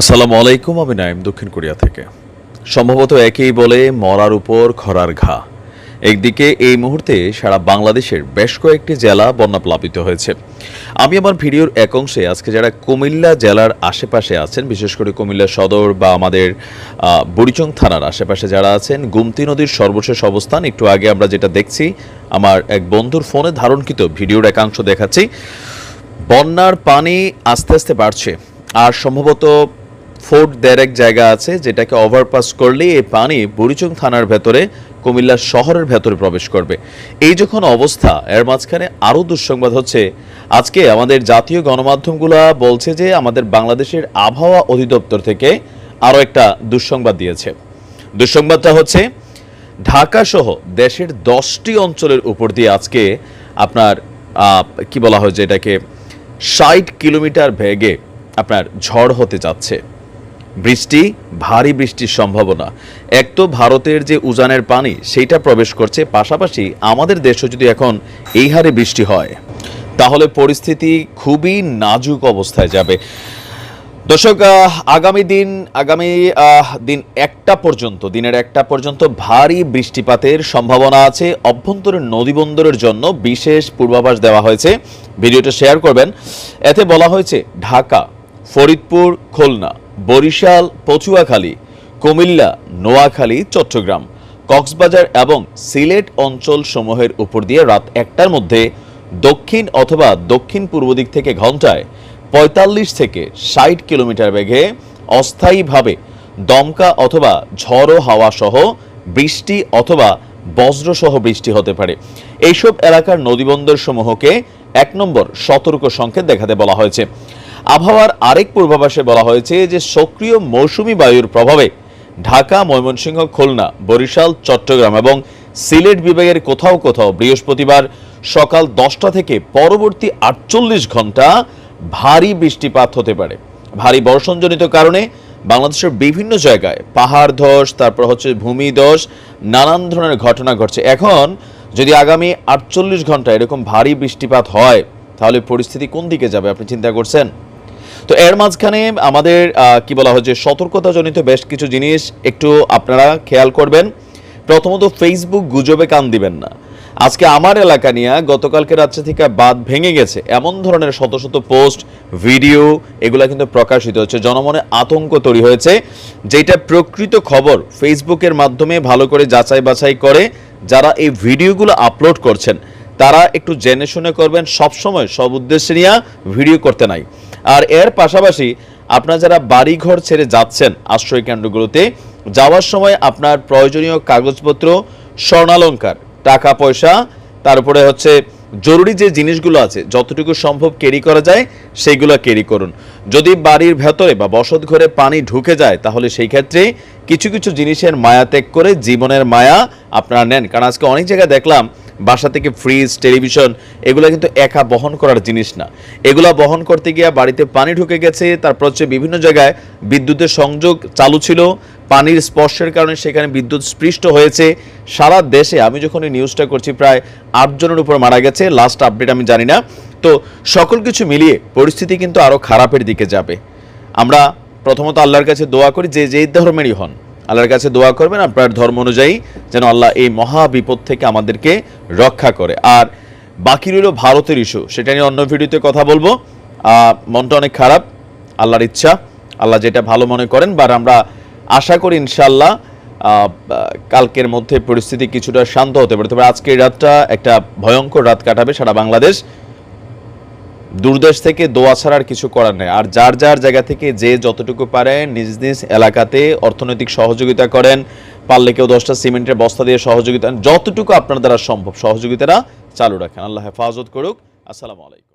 আসসালামু আলাইকুম, আমি নাইম দক্ষিণ কোরিয়া থেকে। সম্ভবত একেই বলে মরার উপর খরার ঘা। একদিকে এই মুহূর্তে সারা বাংলাদেশের বেশ কয়েকটি জেলা বন্যা প্লাবিত হয়েছে। আমি আমার ভিডিওর এক অংশে আজকে যারা কুমিল্লা জেলার আশেপাশে আছেন, বিশেষ করে কুমিল্লা সদর বা আমাদের বুড়িচং থানার আশেপাশে যারা আছেন, গুমতি নদীর সর্বশেষ অবস্থান, একটু আগে আমরা যেটা দেখছি, আমার এক বন্ধুর ফোনে ধারণকৃত ভিডিওর একাংশ দেখাচ্ছি। বন্যার পানি আস্তে আস্তে বাড়ছে। আর সম্ভবত ফোর্ট দেড়েক জায়গা আছে, যেটাকে ওভারপাস করলে এই পানি বুড়িচং থানার ভেতরে, কুমিল্লা শহরের ভেতরে প্রবেশ করবে। এই যখন অবস্থা, এর মাঝখানে আরও দুঃসংবাদ হচ্ছে। আজকে আমাদের জাতীয় গণমাধ্যমগুলো বলছে যে, আমাদের বাংলাদেশের আবহাওয়া অধিদপ্তর থেকে আরও একটা দুঃসংবাদ দিয়েছে। দুঃসংবাদটা হচ্ছে, ঢাকা সহ দেশের দশটি অঞ্চলের উপর দিয়ে আজকে আপনার কি বলা হয় যে এটাকে, ষাট কিলোমিটার ভেগে আপনার ঝড় হতে যাচ্ছে। বৃষ্টি, ভারী বৃষ্টির সম্ভাবনা। এক তো ভারতের যে উজানের পানি, সেইটা প্রবেশ করছে, পাশাপাশি আমাদের দেশে যদি এখন এই হারে বৃষ্টি হয়, তাহলে পরিস্থিতি খুবই নাজুক অবস্থায় যাবে। দর্শক আগামী দিন আগামী দিন একটা পর্যন্ত, দিনের একটা পর্যন্ত ভারী বৃষ্টিপাতের সম্ভাবনা আছে। অভ্যন্তরীণ নদীবন্দরের জন্য বিশেষ পূর্বাভাস দেওয়া হয়েছে। ভিডিওটা শেয়ার করবেন। এতে বলা হয়েছে, ঢাকা, ফরিদপুর, খুলনা। বরিশাল, পচুয়াখালী, কুমিল্লা, নোয়াখালী, চট্টগ্রাম, কক্সবাজার এবং সিলেট অঞ্চল সমূহের উপর দিয়ে রাত একটার মধ্যে দক্ষিণ অথবা দক্ষিণ পূর্ব দিক থেকে ঘন্টায় পঁয়তাল্লিশ থেকে ষাট কিলোমিটার বেগে অস্থায়ীভাবে দমকা অথবা ঝড়ো হাওয়া সহ বৃষ্টি অথবা বজ্রসহ বৃষ্টি হতে পারে। এইসব এলাকার নদীবন্দর সমূহকে এক নম্বর সতর্ক সংকেত দেখাতে বলা হয়েছে। আবহাওয়ার আরেক পূর্বাভাসে বলা হয়েছে যে, সক্রিয় মৌসুমি বায়ুর প্রভাবে ঢাকা, ময়মনসিংহ, খুলনা, বরিশাল, চট্টগ্রাম এবং সিলেট বিভাগের কোথাও কোথাও বৃহস্পতিবার সকাল দশটা থেকে পরবর্তী আটচল্লিশ ঘণ্টা ভারী বৃষ্টিপাত হতে পারে। ভারী বর্ষণজনিত কারণে বাংলাদেশের বিভিন্ন জায়গায় পাহাড় ধস, তারপর হচ্ছে ভূমি ধস, নানান ধরনের ঘটনা ঘটছে। এখন যদি আগামী আটচল্লিশ ঘণ্টা এরকম ভারী বৃষ্টিপাত হয়, তাহলে পরিস্থিতি কোন দিকে যাবে আপনি চিন্তা করছেন? তো এর মাঝখানে আমাদের কি বলা হয় যে সতর্কতাজনিত বেশ কিছু জিনিস একটু আপনারা খেয়াল করবেন। প্রথমত ফেসবুক গুজবে কান দিবেন না। আজকে আমার এলাকা নিয়ে গতকালকে রাত্রে থেকে বাদ ভেঙে গেছে। এমন ধরনের শত শত পোস্ট, ভিডিও, এগুলা কিন্তু প্রকাশিত হচ্ছে। জনমনে আতঙ্ক তৈরি হয়েছে। যেটা প্রকৃত খবর, ফেসবুকের মাধ্যমে ভালো করে যাচাই বাছাই করে যারা এই ভিডিওগুলো আপলোড করছেন, তারা একটু জেনে শুনে করবেন। সবসময় সব উদ্দেশ্যে নিয়ে ভিডিও করতে নাই। আর এর পাশাপাশি আপনারা যারা বাড়িঘর ছেড়ে যাচ্ছেন আশ্রয় কেন্দ্রগুলোতে যাওয়ার সময় আপনার প্রয়োজনীয় কাগজপত্র, স্বর্ণালঙ্কার টাকা পয়সা তারপরে হচ্ছে জরুরি যে জিনিসগুলো আছে, যতটুকু সম্ভব ক্যারি করা যায়, সেইগুলো ক্যারি করুন। যদি বাড়ির ভেতরে বা বসত ঘরে পানি ঢুকে যায়, তাহলে সেই ক্ষেত্রে কিছু কিছু জিনিসের মায়া ত্যাগ করে জীবনের মায়া আপনারা নেন। কারণ আজকে অনেক জায়গায় দেখলাম, বাসা থেকে ফ্রিজ টেলিভিশন এগুলো কিন্তু একা বহন করার জিনিস না। এগুলা বহন করতে গিয়ে বাড়িতে পানি ঢুকে গেছে, তারপর হচ্ছে বিভিন্ন জায়গায় বিদ্যুতের সংযোগ চালু ছিল পানির স্পর্শের কারণে সেখানে বিদ্যুৎ স্পৃষ্ট হয়েছে সারা দেশে। আমি যখন এই নিউজটা করছি, প্রায় আটজনের উপর মারা গেছে। লাস্ট আপডেট আমি জানি না। তো সকল কিছু মিলিয়ে পরিস্থিতি কিন্তু আরও খারাপের দিকে যাবে। আমরা প্রথমত আল্লাহর কাছে দোয়া করি, যে যেই ধর্মেরই হন, আল্লাহর কাছে দোয়া করবেন, আপনার ধর্ম অনুযায়ী যেন আল্লাহ এই মহা বিপদ থেকে আমাদেরকে রক্ষা করে। আর বাকি রইল ভারতের ইস্যু সেটা নিয়ে অন্য ভিডিওতে কথা বলব। মনটা অনেক খারাপ, আল্লাহর ইচ্ছা, আল্লাহ যেটা ভালো মনে করেন, বা আমরা আশা করি ইনশাল্লাহ কালকের মধ্যে পরিস্থিতি কিছুটা শান্ত হতে পারে। তবে আজকের রাতটা একটা ভয়ঙ্কর রাত কাটাবে সারা বাংলাদেশ। দূরদেশ থেকে দোয়া ছাড়া আর কিছু করার নেই। আর যার যার জায়গা থেকে যে যতটুকু পারেন নিজ নিজ এলাকাতে অর্থনৈতিক সহযোগিতা করেন। পারলে কেউ দশটা সিমেন্টের বস্তা দিয়ে সহযোগিতা যতটুকু আপনার দ্বারা সম্ভব সহযোগিতাটা চালু রাখেন। আল্লাহ হেফাজত করুক। আসসালামু আলাইকুম।